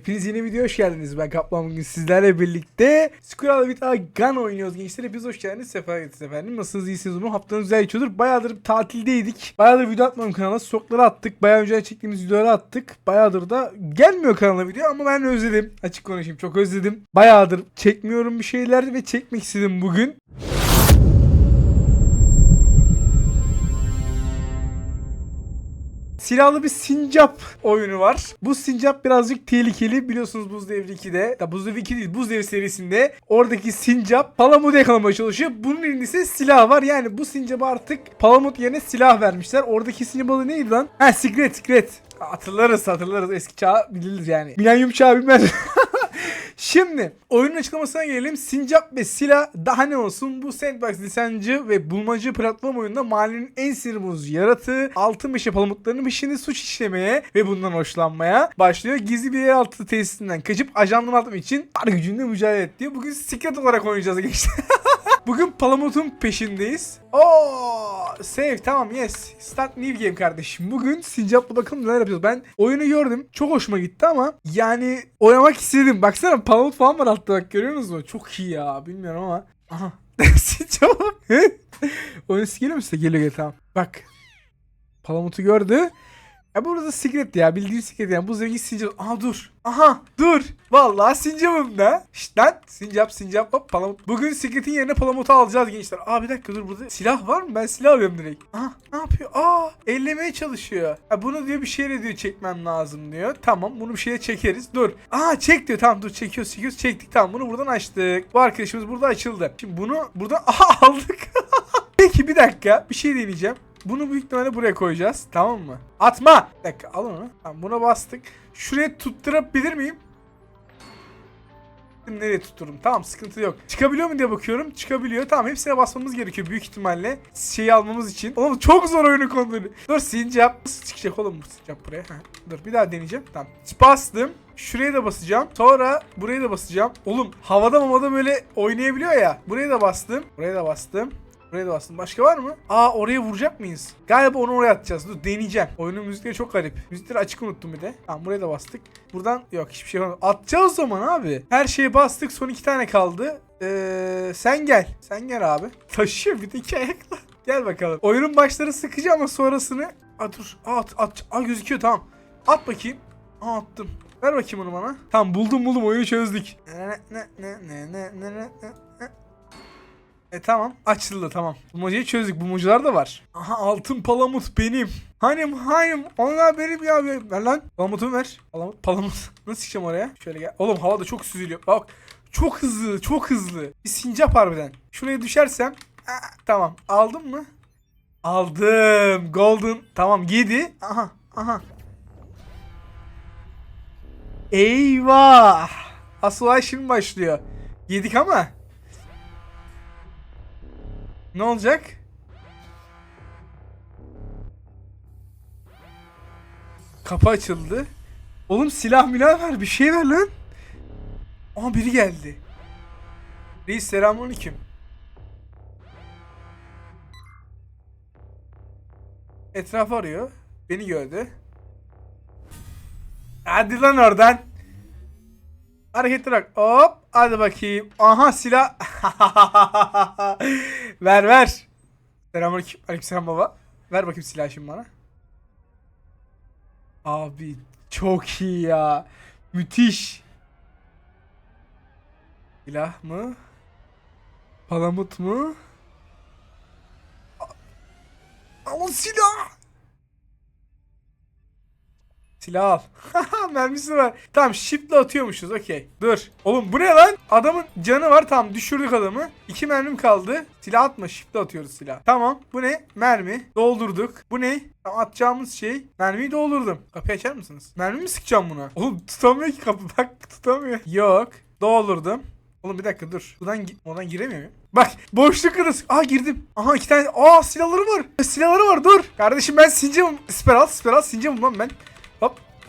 Hepiniz yeni video hoş geldiniz. Ben Kaplan bugün sizlerle birlikte Squirrel with a Gun oynuyoruz gençler. Hepiniz hoş geldiniz. Sefa geldiniz efendim. Nasılsınız? İyisiniz umarım. Haftanız güzel geçiyordur. Bayağıdır tatildeydik. Bayağıdır video atmadım kanala. Stokları attık. Bayağı önce çektiğimiz videoları attık. Bayağıdır da gelmiyor kanala video ama ben özledim. Açık konuşayım. Çok özledim. Bayağıdır çekmiyorum bir şeyler ve çekmek istedim bugün. Silahlı bir sincap oyunu var. Bu sincap birazcık tehlikeli. Biliyorsunuz Buz Devri 2'de, da Buz Devri 2 değil Buz Devri serisinde oradaki sincap palamudu yakalamaya çalışıyor. Bunun elinde ise silah var. Yani bu sincaba artık palamut yerine silah vermişler. Oradaki sincap adı neydi lan? Ha Secret Secret. Hatırlarız hatırlarız. Eski çağ bilinir yani. Milenyum çağı bilmez. Şimdi oyunun açıklamasına gelelim. Sincap ve silah daha ne olsun? Bu sandbox lisancı ve bulmacı platform oyununda mahallenin en sinir bozucu yaratığı altın meşe palamutlarının peşinde suç işlemeye ve bundan hoşlanmaya başlıyor. Gizli bir yeraltı tesisinden kaçıp ajanlığını atmak için var gücünde mücadele et diyor. Bugün secret olarak oynayacağız gençler. Bugün Palamut'un peşindeyiz. Oo, save tamam yes. Start new game kardeşim. Bugün Sincap'la bakalım neler yapıyoruz. Ben oyunu gördüm. Çok hoşuma gitti ama yani oynamak istedim. Baksana Palamut falan var altta bak görüyorsunuz mu? Çok iyi ya. Bilmiyorum ama. Aha. Sincap. Oyun geliyor mu size? Geliyor geliyor tamam. Bak. Palamut'u gördü. Ya burada secret ya bildiğin secret yani bu zengin sincap. Aha dur. Aha dur. Vallahi sincapım da. Şşt lan sincap sincap hop palamut. Bugün secretin yerine palamutu alacağız gençler. Aa bir dakika dur burada silah var mı? Ben silah alıyorum direkt. Aha ne yapıyor? Aa ellemeye çalışıyor. Ha, bunu diyor bir şeyle diyor çekmem lazım diyor. Tamam bunu bir şeyle çekeriz. Dur. Aa çek diyor. Tamam dur çekiyoruz çekiyoruz çektik. Tamam bunu buradan açtık. Bu arkadaşımız burada açıldı. Şimdi bunu buradan aha aldık. Peki bir dakika bir şey deneyeceğim. Bunu büyük ihtimalle buraya koyacağız. Tamam mı? Atma. Bir dakika al onu. Tamam buna bastık. Şuraya tutturabilir miyim? Nereye tuttururum? Tamam sıkıntı yok. Çıkabiliyor mu diye bakıyorum. Çıkabiliyor. Tamam hepsine basmamız gerekiyor büyük ihtimalle. Şeyi almamız için. Oğlum çok zor oyunu konuları. Dur sincap. Nasıl çıkacak oğlum bu sincap buraya? Heh, Dur bir daha deneyeceğim. Tamam. Bastım. Şuraya da basacağım. Sonra buraya da basacağım. Oğlum havada mamada böyle oynayabiliyor ya. Buraya da bastım. Buraya da bastım. Buraya da bastım. Başka var mı? Aa oraya vuracak mıyız? Galiba onu oraya atacağız. Dur deneyeceğim. Oyunun müzikleri çok garip. Müzikleri açık unuttum bir de. Tamam buraya da bastık. Buradan yok hiçbir şey yapamadım. Atacağız zaman abi. Her şeye bastık. Son iki tane kaldı. Ee, sen gel. Sen gel abi. Taşıyor bir de iki ayakla. Gel bakalım. Oyunun başları sıkıcı ama sonrasını... Aa dur. Aa, at, at. Aa gözüküyor tamam. At bakayım. Aa attım. Ver bakayım onu bana. Tamam buldum buldum oyunu çözdük. E tamam açıldı tamam. Bulmacayı çözdük. Bulmacalar da var. Aha altın palamut benim. Hanim hanim. Onlar benim ya. Ver lan. Palamutumu ver. Palamut. Palamut. Nasıl çıkacağım oraya? Şöyle gel. Oğlum havada çok süzülüyor. Bak. Çok hızlı. Çok hızlı. Bir sincap harbiden. Şuraya düşersem. Aa, tamam. Aldım mı? Aldım. Golden. Tamam 7. Aha. Aha. Eyvah. Asıl olay şimdi başlıyor. Yedik ama. Ne olacak? Kapı açıldı. Oğlum silah milah ver bir şey ver lan. Aa biri geldi. Reis selamünaleyküm. Etraf arıyor. Beni gördü. Hadi lan oradan. Hareketler bak. Hop. Hadi bakayım. Aha silah. ver ver. Selamünaleyküm. Aleykümselam baba. Ver bakayım silahı şimdi bana. Abi çok iyi ya. Müthiş. Silah mı? Palamut mu? Al silah. Silah al. Mermisi var. Tamam shift'le atıyormuşuz okey. Dur. Oğlum bu ne lan? Adamın canı var tamam düşürdük adamı. İki mermim kaldı. Silah atma shift'le atıyoruz silah. Tamam bu ne? Mermi. Doldurduk. Bu ne? Tamam, atacağımız şey. Mermiyi doldurdum. Kapıyı açar mısınız? Mermi mi sıkacağım buna? Oğlum tutamıyor ki kapı bak tutamıyor. Yok. Doldurdum. Oğlum bir dakika dur. Buradan, oradan giremiyor muyum? Bak boşluk arası. Aa girdim. Aha iki tane. Aa silahları var. Silahları var dur. Kardeşim ben sincapım. Siper al siper al sincapım lan ben.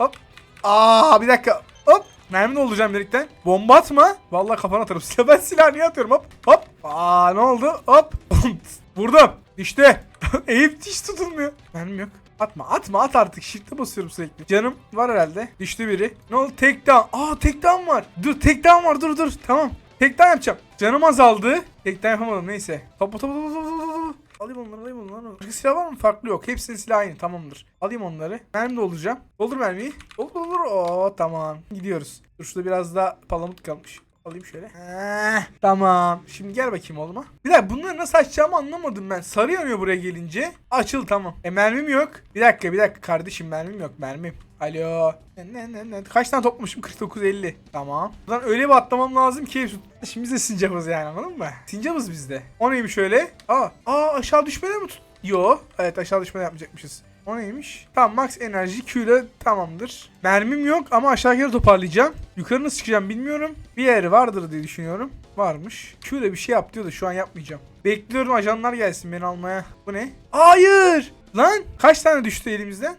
Hop. Aa bir dakika. Hop. Mermi dolduracağım birlikten. Bomba atma. Vallahi kafana atarım. Ben silah niye atıyorum hop. Hop. Aa ne oldu? Hop. Vurdum. İşte. Eğip hiç tutulmuyor. Mermim yok. Atma atma at artık. Shift'e basıyorum sürekli. Canım var herhalde. Düştü biri. Ne oldu? Tek down. Aa tek down var. Dur tek down var. Dur dur. Tamam. Tek down yapacağım. Canım azaldı. Tek down yapamadım neyse. Topu topu topu topu topu. Alayım onları alayım onları. Silah var mı? Farklı yok. Hepsinin silahı aynı. Tamamdır. Alayım onları. Mermi dolduracağım. Doldur mermiyi. Doldur doldur. Oo tamam. Gidiyoruz. Dur şurada biraz daha palamut kalmış. Alayım şöyle. Heh, tamam. Şimdi gel bakayım oğluma. Bir dakika bunları nasıl açacağımı anlamadım ben. Sarı yanıyor buraya gelince. Açıl tamam. E mermim yok. Bir dakika bir dakika kardeşim mermim yok mermim. Alo. Ne ne ne. Kaç tane toplamışım? 49 50. Tamam. Buradan öyle bir atlamam lazım ki şimdi biz de sincapız yani anladın mı? Sincapız biz de. O neymiş öyle? Aa, aa aşağı düşmeden mi tut? Yo. Evet aşağı düşmeden yapmayacakmışız. O neymiş? Tamam max enerji Q ile tamamdır. Mermim yok ama aşağı geri toparlayacağım. Yukarı nasıl çıkacağım bilmiyorum. Bir yeri vardır diye düşünüyorum. Varmış. Q ile bir şey yap diyor da şu an yapmayacağım. Bekliyorum ajanlar gelsin beni almaya. Bu ne? Hayır! Lan kaç tane düştü elimizden?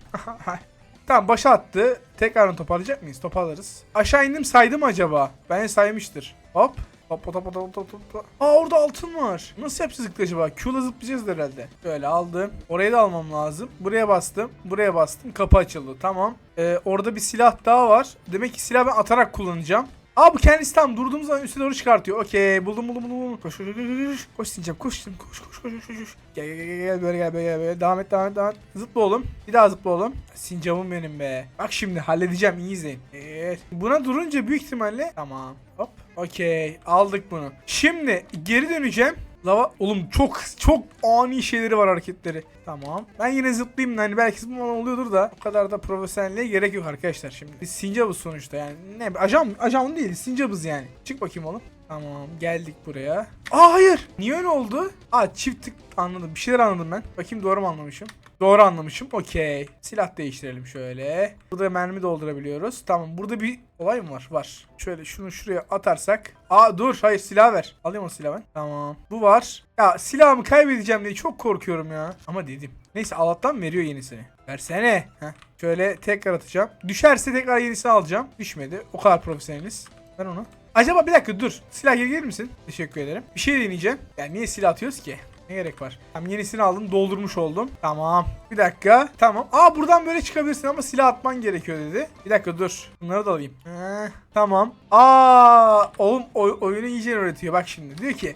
tamam başa attı. Tekrardan toparlayacak mıyız? Toparlarız. Aşağı indim saydım acaba? Bence saymıştır. Hop. Hop hop hop hop hop hop. Aa orada altın var. Nasıl yapacağız ilk acaba? Q'la zıplayacağız herhalde. Böyle aldım. Orayı da almam lazım. Buraya bastım. Buraya bastım. Kapı açıldı. Tamam. Ee, orada bir silah daha var. Demek ki silah ben atarak kullanacağım. Aa bu kendisi tam durduğumuz zaman üste doğru çıkartıyor. Okey buldum buldum buldum. Koş koş koş koş koş. Sincap koş koş koş koş koş koş gel gel gel gel böyle gel böyle gel böyle. Devam et devam et devam et. Zıpla oğlum. Bir daha zıpla oğlum. Sincap'ım benim be. Bak şimdi halledeceğim iyi izleyin. Evet. Buna durunca büyük ihtimalle tamam. Hop. Okey aldık bunu. Şimdi geri döneceğim. Lava oğlum çok çok ani şeyleri var hareketleri. Tamam. Ben yine zıplayayım hani belki zıplamadan oluyordur da o kadar da profesyonelliğe gerek yok arkadaşlar şimdi. Biz sincabız sonuçta yani. Ne ajan ajan değil sincabız yani. Çık bakayım oğlum. Tamam geldik buraya. Aa hayır. Niye öyle oldu? Aa çift tık anladım. Bir şeyler anladım ben. Bakayım doğru mu anlamışım? Doğru anlamışım. Okey. Silah değiştirelim şöyle. Burada mermi doldurabiliyoruz. Tamam. Burada bir olay mı var? Var. Şöyle şunu şuraya atarsak. Aa dur. Hayır silah ver. Alayım o silahı ben. Tamam. Bu var. Ya silahımı kaybedeceğim diye çok korkuyorum ya. Ama dedim. Neyse Allah'tan veriyor yenisini. Versene. Heh. Şöyle tekrar atacağım. Düşerse tekrar yenisini alacağım. Düşmedi. O kadar profesyoneliz. Ver onu. Acaba bir dakika dur. Silah gelir misin? Teşekkür ederim. Bir şey deneyeceğim. Yani niye silah atıyoruz ki? Ne gerek var? Tamam yenisini aldım. Doldurmuş oldum. Tamam. Bir dakika. Tamam. Aa buradan böyle çıkabilirsin ama silah atman gerekiyor dedi. Bir dakika dur. Bunları da alayım. Heh, tamam. Aa oğlum oy- oyunu iyice öğretiyor. Bak şimdi. Diyor ki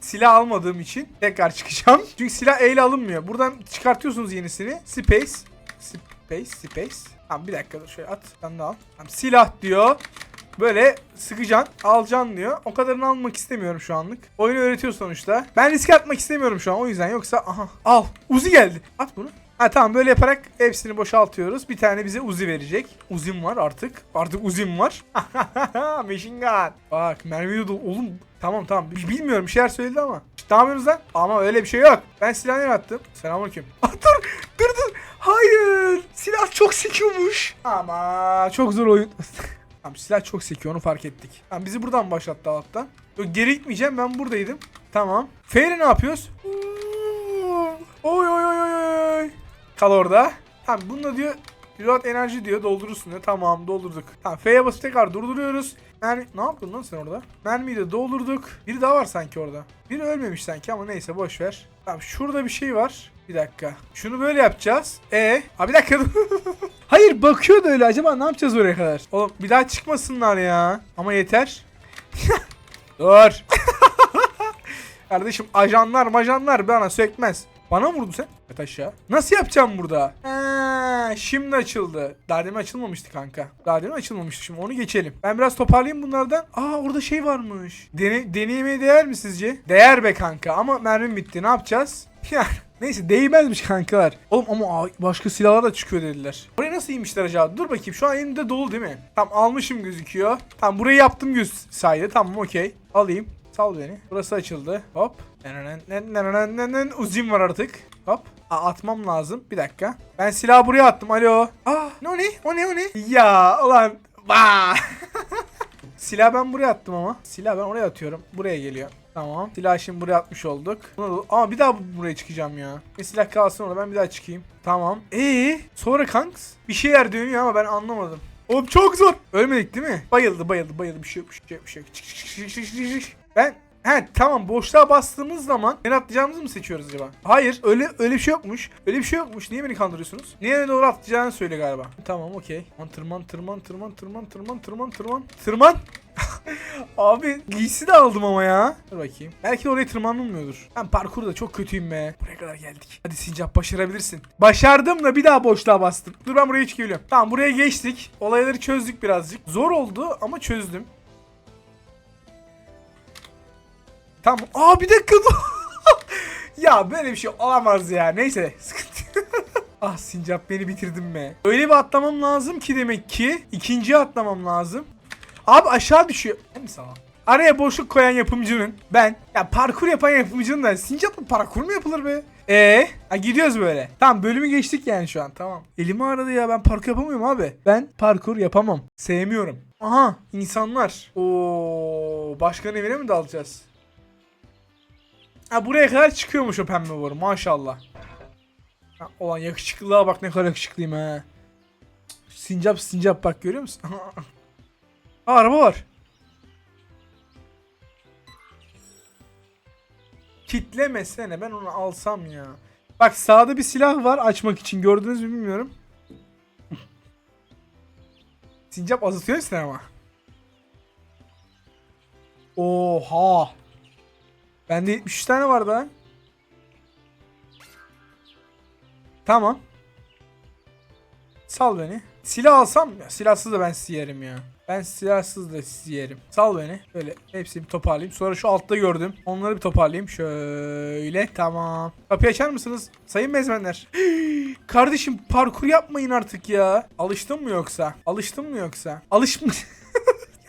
silah almadığım için tekrar çıkacağım. Çünkü silah eyle alınmıyor. Buradan çıkartıyorsunuz yenisini. Space. Space. Space. Tamam bir dakika dur şöyle at. Sen de al. Tamam, silah diyor. Böyle sıkacaksın, alacaksın diyor. O kadarını almak istemiyorum şu anlık. Oyunu öğretiyor sonuçta. Ben riske atmak istemiyorum şu an o yüzden. Yoksa aha al. Uzi geldi. At bunu. Ha tamam böyle yaparak hepsini boşaltıyoruz. Bir tane bize Uzi verecek. Uzim var artık. Artık Uzim var. Machine gun. Bak mermi dolu. Oğlum tamam tamam. Bilmiyorum bir şeyler söyledi ama. Ne yapıyorsunuz lan? Ama öyle bir şey yok. Ben silahı nereye attım? Selamünaleyküm. Dur dur dur. Hayır. Silah çok sekiyormuş. Ama çok zor oyun. Tamam silah çok sekiyor onu fark ettik. Tamam bizi buradan başlattı alttan. Yok, geri gitmeyeceğim ben buradaydım. Tamam. F'yle ne yapıyoruz? Oy oy oy oy. Kal orada. Tamam bununla diyor Reload enerji diyor doldurursun diyor. Tamam doldurduk. Tamam F'ye basıp tekrar durduruyoruz. Mermi... Ne yaptın lan sen orada? Mermiyi de doldurduk. Biri daha var sanki orada. Biri ölmemiş sanki ama neyse boş ver. Tamam şurada bir şey var. Bir dakika. Şunu böyle yapacağız. E, Aa bir dakika. Hayır bakıyor da öyle. Acaba ne yapacağız oraya kadar? Oğlum bir daha çıkmasınlar ya. Ama yeter. Dur. Kardeşim ajanlar majanlar bana sökmez. Bana mı vurdun sen? Evet aşağı. Nasıl yapacağım burada? Ha, şimdi açıldı. Daha demin açılmamıştı kanka. Daha demin açılmamıştı. Şimdi onu geçelim. Ben biraz toparlayayım bunlardan. Aa orada şey varmış. Dene deneyimeye değer mi sizce? Değer be kanka ama mermim bitti. Ne yapacağız? Yani Neyse değmezmiş kankalar. Oğlum ama başka silahlar da çıkıyor dediler. Buraya nasıl inmişler acaba? Dur bakayım şu an elimde dolu değil mi? Tamam almışım gözüküyor. Tamam burayı yaptım göz saydı. Tamam okey. Alayım. Sal beni. Burası açıldı. Hop. Uzim var artık. Hop. Aa, atmam lazım. Bir dakika. Ben silahı buraya attım. Alo. Aa, ne o ne? O ne o ne? Ya ulan. Ba. Silah ben buraya attım ama. Silah ben oraya atıyorum. Buraya geliyor. Tamam. Silah şimdi buraya atmış olduk. Ama bir daha buraya çıkacağım ya. Bir silah kalsın orada ben bir daha çıkayım. Tamam. Ee, sonra kanks bir şeyler dönüyor ama ben anlamadım. Oğlum çok zor. Ölmedik değil mi? Bayıldı bayıldı bayıldı bir şey yok bir şey yok bir şey yok. Ben He tamam boşluğa bastığımız zaman en atlayacağımızı mı seçiyoruz acaba? Hayır öyle öyle bir şey yokmuş. Öyle bir şey yokmuş. Niye beni kandırıyorsunuz? Niye doğru atlayacağını söyle galiba. Tamam okey. Tırman tırman tırman tırman tırman tırman tırman tırman. Abi giysi de aldım ama ya. Dur bakayım. Belki de oraya tırmanılmıyordur. Ben parkurda çok kötüyüm be. Buraya kadar geldik. Hadi Sincap başarabilirsin. Başardım da bir daha boşluğa bastım. Dur ben buraya hiç geliyorum. Tamam buraya geçtik. Olayları çözdük birazcık. Zor oldu ama çözdüm. Tamam. Aa bir dakika ya böyle bir şey olamaz ya. Neyse sıkıntı. ah Sincap beni bitirdin be. Öyle bir atlamam lazım ki demek ki. ikinciye atlamam lazım. Abi aşağı düşüyor. Mi sana? Araya boşluk koyan yapımcının ben ya parkur yapan yapımcının da Sincap'la parkur mu yapılır be? Ee, ha gidiyoruz böyle. Tamam bölümü geçtik yani şu an tamam. Elimi aradı ya ben parkur yapamıyorum abi. Ben parkur yapamam. Sevmiyorum. Aha insanlar. Oo başkanın evine mi dalacağız? Ha buraya kadar çıkıyormuş o pembe boru maşallah. Ha, olan yakışıklılığa bak ne kadar yakışıklıyım ha. Sincap sincap bak görüyor musun? Aa, araba var. Kitlemesene ben onu alsam ya. Bak sağda bir silah var açmak için gördünüz mü bilmiyorum. Sincap azıtıyor sen ama. Oha. Bende 73 tane var daha. Tamam. Sal beni. Silah alsam ya silahsız da ben sizi yerim ya. Ben silahsız da sizi yerim. Sal beni. Böyle hepsini bir toparlayayım. Sonra şu altta gördüm. Onları bir toparlayayım. Şöyle tamam. Kapıyı açar mısınız? Sayın mezmenler. Kardeşim parkur yapmayın artık ya. Alıştın mı yoksa? Alıştın mı yoksa? Alışma.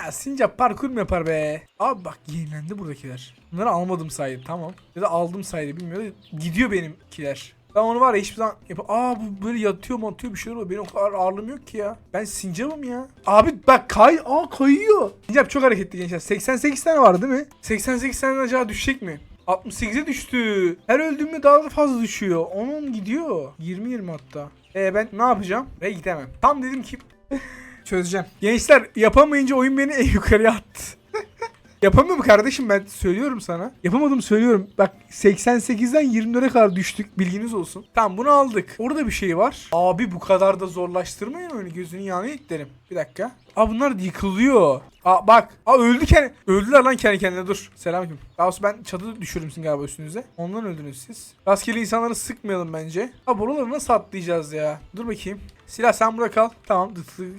Ya Sincap parkur mu yapar be? Abi bak yenilendi buradakiler. Bunları almadım saydı tamam. Ya da aldım saydı bilmiyorum. Gidiyor benimkiler. Ben onu var ya hiçbir zaman yap Aa bu böyle yatıyor matıyor bir şeyler oluyor. Benim o kadar ağırlığım yok ki ya. Ben sincapım ya. Abi bak kay aa kayıyor. Sincap çok hareketli gençler. 88 tane var değil mi? 88 tane acaba düşecek mi? 68'e düştü. Her öldüğümde daha da fazla düşüyor. Onun gidiyor. 20-20 hatta. E ben ne yapacağım? Ve gidemem. Tam dedim ki çözeceğim. Gençler yapamayınca oyun beni en yukarıya attı. Yapamıyorum kardeşim ben söylüyorum sana. Yapamadım söylüyorum. Bak 88'den 24'e kadar düştük bilginiz olsun. Tamam bunu aldık. Orada bir şey var. Abi bu kadar da zorlaştırmayın oyunu gözünün yanına itlerim. Bir dakika. Aa bunlar yıkılıyor. Aa bak. Aa öldü kendi. Öldüler lan kendi kendine dur. Selamünaleyküm. Sonra ben çadı düşürürüm sizin galiba üstünüze. Ondan öldünüz siz. Rastgele insanları sıkmayalım bence. Aa buraları nasıl atlayacağız ya? Dur bakayım. Silah sen burada kal. Tamam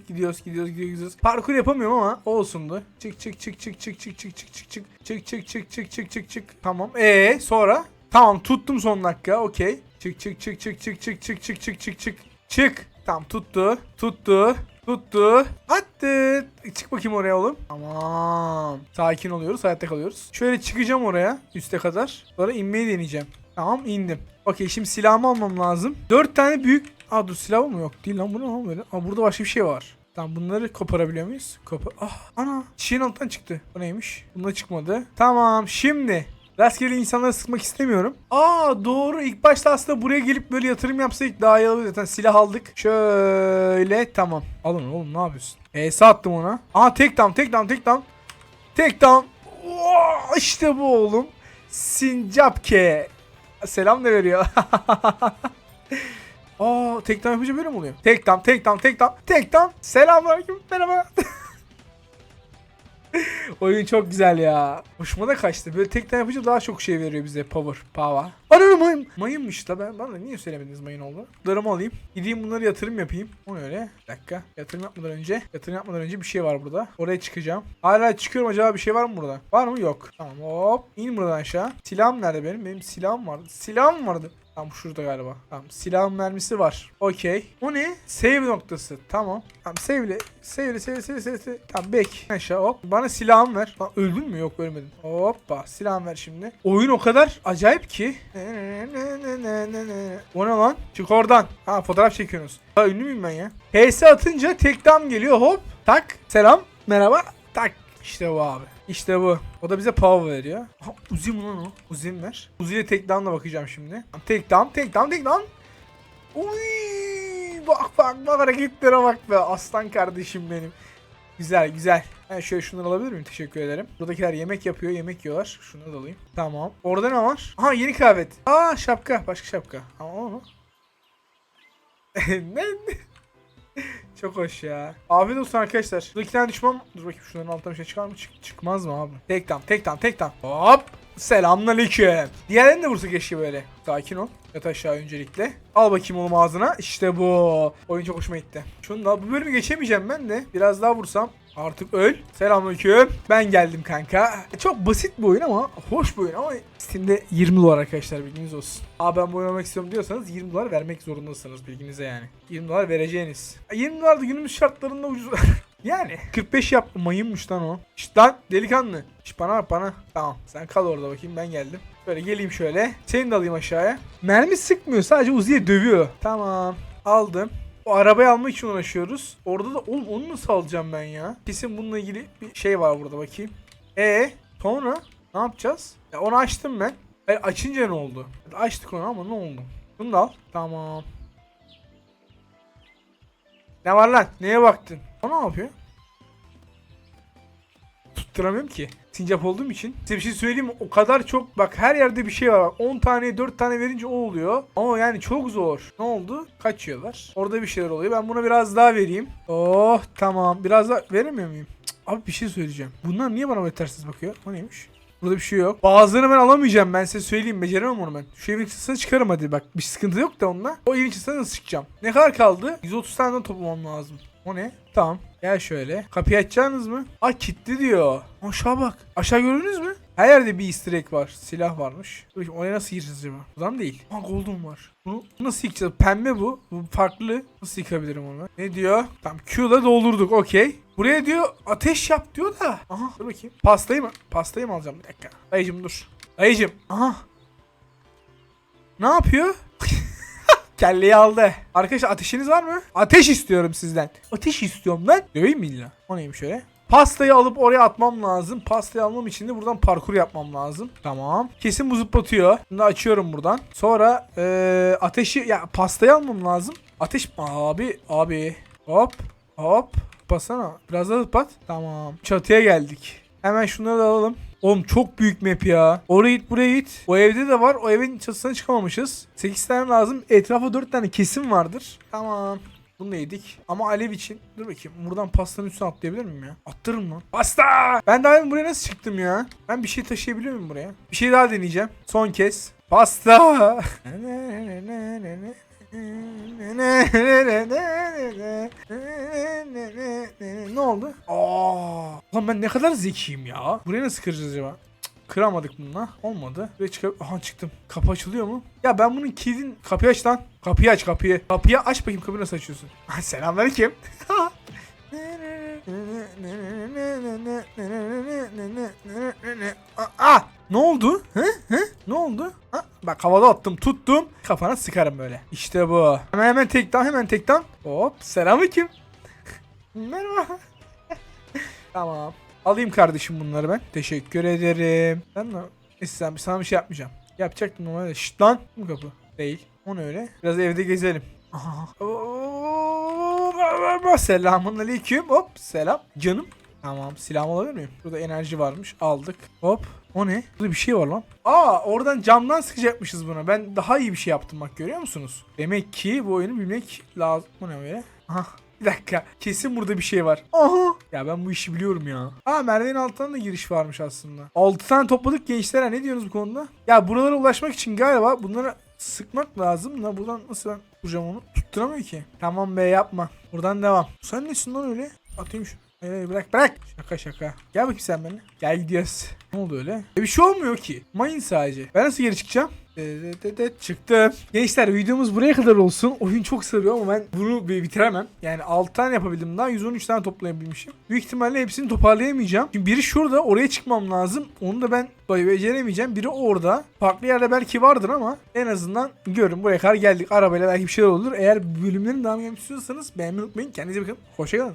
gidiyoruz gidiyoruz gidiyoruz. Parkur yapamıyorum ama olsundu. Çık çık çık çık çık çık çık çık çık çık çık çık çık çık çık çık çık. Tamam. Ee sonra? Tamam tuttum son dakika. Okey. Çık çık çık çık çık çık çık çık çık çık çık. Çık. Tamam tuttu. Tuttu. Tuttu. Attı. Çık bakayım oraya oğlum. Tamam. Sakin oluyoruz. Hayatta kalıyoruz. Şöyle çıkacağım oraya. Üste kadar. Sonra inmeyi deneyeceğim. Tamam indim. Okey şimdi silahımı almam lazım. 4 tane büyük... Aa dur silah mı yok? Değil lan bu ne lan böyle? Aa burada başka bir şey var. Tamam bunları koparabiliyor muyuz? Kopar. Ah ana. Çiğin altından çıktı. Bu neymiş? Bunda çıkmadı. Tamam şimdi. Rastgele insanları sıkmak istemiyorum. Aa doğru. İlk başta aslında buraya gelip böyle yatırım yapsaydık daha iyi olurdu. Zaten silah aldık. Şöyle tamam. Alın oğlum ne yapıyorsun? ES attım ona. Aa tek down tek down tek down. Tek down. Oo, işte bu oğlum. Sincapke. Selam da veriyor. Aa tek down yapınca böyle mi oluyor? Tek down tek down tek down tek down. Selamünaleyküm merhaba. Oyun çok güzel ya. Hoşuma da kaçtı. Böyle tekten yapınca daha çok şey veriyor bize. Power. Power. Ananı mayın. Mayınmış da ben. Bana niye söylemediniz mayın oldu? Bunlarımı alayım. Gideyim bunları yatırım yapayım. O ne öyle? Bir dakika. Yatırım yapmadan önce. Yatırım yapmadan önce bir şey var burada. Oraya çıkacağım. Hala çıkıyorum acaba bir şey var mı burada? Var mı? Yok. Tamam hop. İn buradan aşağı. Silahım nerede benim? Benim silahım vardı. Silahım vardı. Tamam şurada galiba. Tamam silahın mermisi var. Okey. O ne? Save noktası. Tamam. Tamam. Save'le save'le save'le save'le. save'le. Tamam bek. Aşağı hop. Bana silahım ver. Lan öldün mü? Yok ölmedin. Hoppa. Silahım ver şimdi. Oyun o kadar acayip ki. O ne lan? Çık oradan. Ha fotoğraf çekiyorsunuz. Ha ünlü müyüm ben ya? PS atınca tek dam geliyor hop. Tak. Selam. Merhaba. Tak. İşte bu abi. İşte bu. O da bize power veriyor. Ha, Uzi mi lan o? Uzi mi ver? Uzi ile tek down'la bakacağım şimdi. Tek down, tek down, tek down. Uy, bak bak bak hareketlere bak be. Aslan kardeşim benim. Güzel güzel. Ben şöyle şunları alabilir miyim? Teşekkür ederim. Buradakiler yemek yapıyor. Yemek yiyorlar. Şunları da alayım. Tamam. Orada ne var? Aha yeni kıyafet. Aa şapka. Başka şapka. Ama o mu? ne? Çok hoş ya. Afiyet olsun arkadaşlar. Şurada iki tane düşman. Dur bakayım şunların altına bir şey çıkar mı? Çık- çıkmaz mı abi? Tek tam, tek tam, tek tam. Hop. Selamünaleyküm. Diğerlerini de vursa keşke böyle. Sakin ol. Yat aşağı öncelikle. Al bakayım oğlum ağzına. İşte bu. Oyun çok hoşuma gitti. Şunu da bu bölümü geçemeyeceğim ben de. Biraz daha vursam. Artık öl. Selamünaleyküm. Ben geldim kanka. Çok basit bir oyun ama hoş bir oyun ama Steam'de 20 dolar arkadaşlar bilginiz olsun. Aa ben bu oynamak istiyorum diyorsanız 20 dolar vermek zorundasınız bilginize yani. 20 dolar vereceğiniz. 20 dolar da günümüz şartlarında ucuz. yani 45 yap mayınmış lan o. Şşt lan delikanlı. Şşt bana bak bana. Tamam sen kal orada bakayım ben geldim. Böyle geleyim şöyle. Seni de alayım aşağıya. Mermi sıkmıyor sadece Uzi'ye dövüyor. Tamam aldım. O arabayı almak için uğraşıyoruz. Orada da oğlum onu nasıl alacağım ben ya? Kesin bununla ilgili bir şey var burada bakayım. E sonra ne yapacağız? Ya onu açtım ben. Hayır açınca ne oldu? Açtık onu ama ne oldu? Bunu da al. Tamam. Ne var lan? Neye baktın? O ne yapıyor? Tutturamıyorum ki. Sincap olduğum için. Size bir şey söyleyeyim? O kadar çok bak her yerde bir şey var. Bak 10 tane 4 tane verince o oluyor. Ama yani çok zor. Ne oldu? Kaçıyorlar. Orada bir şeyler oluyor. Ben buna biraz daha vereyim. Oh tamam. Biraz daha veremiyor muyum? Cık, Abi bir şey söyleyeceğim. Bunlar niye bana yetersiz bakıyor? O neymiş? Burada bir şey yok. Bazılarını ben alamayacağım ben size söyleyeyim. Beceremem onu ben. Şu evin çıtasını çıkarım hadi bak. Bir sıkıntı yok da onunla. O evin çıtasını nasıl çıkacağım? Ne kadar kaldı? 130 tane toplamam lazım. O ne? Tamam. Gel şöyle. Kapıyı açacaksınız mı? Aa kilitli diyor. Aşağı bak. Aşağı gördünüz mü? Her yerde bir easter egg var. Silah varmış. Dur Oraya nasıl gireceğiz acaba? Buradan değil. Ha golden var. Bunu nasıl yıkacağız? Pembe bu. Bu farklı. Nasıl yıkabilirim onu? Ne diyor? Tamam Q'la doldurduk. Okey. Buraya diyor ateş yap diyor da. Aha dur bakayım. Pastayı mı? Pastayı mı alacağım? Bir dakika. Dayıcım dur. Dayıcım. Aha. Ne yapıyor? Kelleyi aldı. Arkadaşlar ateşiniz var mı? Ateş istiyorum sizden. Ateş istiyorum lan. Döveyim mi illa? O neymiş şöyle? Pastayı alıp oraya atmam lazım. Pastayı almam için de buradan parkur yapmam lazım. Tamam. Kesin bu zıplatıyor. Bunu açıyorum buradan. Sonra eee, ateşi ya pastayı almam lazım. Ateş abi abi. Hop hop. Basana. Biraz daha zıplat. Tamam. Çatıya geldik. Hemen şunları da alalım. Oğlum çok büyük map ya. Oraya git buraya git. O evde de var. O evin çatısına çıkamamışız. 8 tane lazım. Etrafa 4 tane kesim vardır. Tamam. Bunu da yedik. Ama alev için. Dur bakayım. Buradan pastanın üstüne atlayabilir miyim ya? Attırırım lan. Pasta! Ben daha demin buraya nasıl çıktım ya? Ben bir şey taşıyabiliyor muyum buraya? Bir şey daha deneyeceğim. Son kez. Pasta! Ne oldu? Aa, lan ben ne kadar zekiyim ya. Buraya nasıl kıracağız acaba? Kıramadık bununla. Olmadı. Buraya çıkar. Aha çıktım. Kapı açılıyor mu? Ya ben bunun kilidin... Kapıyı aç lan. Kapıyı aç kapıyı. Kapıyı aç bakayım kapıyı nasıl açıyorsun? Selamünaleyküm. Aa, ne oldu? Hı? Hı? Ne oldu? Ha? Bak havada attım tuttum. Kafana sıkarım böyle. İşte bu. Hemen hemen tek down hemen tek down. Hop selamünaleyküm. Merhaba. tamam. Alayım kardeşim bunları ben. Teşekkür ederim. Ben de sen- sana bir şey yapmayacağım. Yapacaktım normalde. Şşt lan. Bu kapı. Değil. O ne öyle? Biraz evde gezelim. Selamun aleyküm. Hop selam. Canım. Tamam silah alabilir miyim? Burada enerji varmış. Aldık. Hop. O ne? Burada bir şey var lan. Aa oradan camdan sıkacakmışız buna. Ben daha iyi bir şey yaptım bak görüyor musunuz? Demek ki bu oyunu bilmek lazım. Bu ne böyle? Aha. Bir dakika. Kesin burada bir şey var. Aha. Ya ben bu işi biliyorum ya. Aa merdivenin altından da giriş varmış aslında. 6 tane topladık gençlere. Ne diyorsunuz bu konuda? Ya buralara ulaşmak için galiba bunlara sıkmak lazım da buradan nasıl ben vuracağım onu? Tutturamıyor ki. Tamam be yapma. Buradan devam. Sen nesin lan öyle? Atayım şunu. Hayır, hayır, bırak bırak. Şaka şaka. Gel bakayım sen benimle. Gel gidiyoruz. Ne oldu öyle? E bir şey olmuyor ki. Mayın sadece. Ben nasıl geri çıkacağım? De, çıktım. Gençler videomuz buraya kadar olsun. Oyun çok sarıyor ama ben bunu bitiremem. Yani 6 tane yapabildim daha 113 tane toplayabilmişim. Büyük ihtimalle hepsini toparlayamayacağım. Şimdi biri şurada oraya çıkmam lazım. Onu da ben beceremeyeceğim. Biri orada. Farklı yerde belki vardır ama en azından görün buraya kadar geldik. Arabayla belki bir şeyler olur. Eğer bölümlerin devam gelmek istiyorsanız beğenmeyi unutmayın. Kendinize bakın. Hoşçakalın.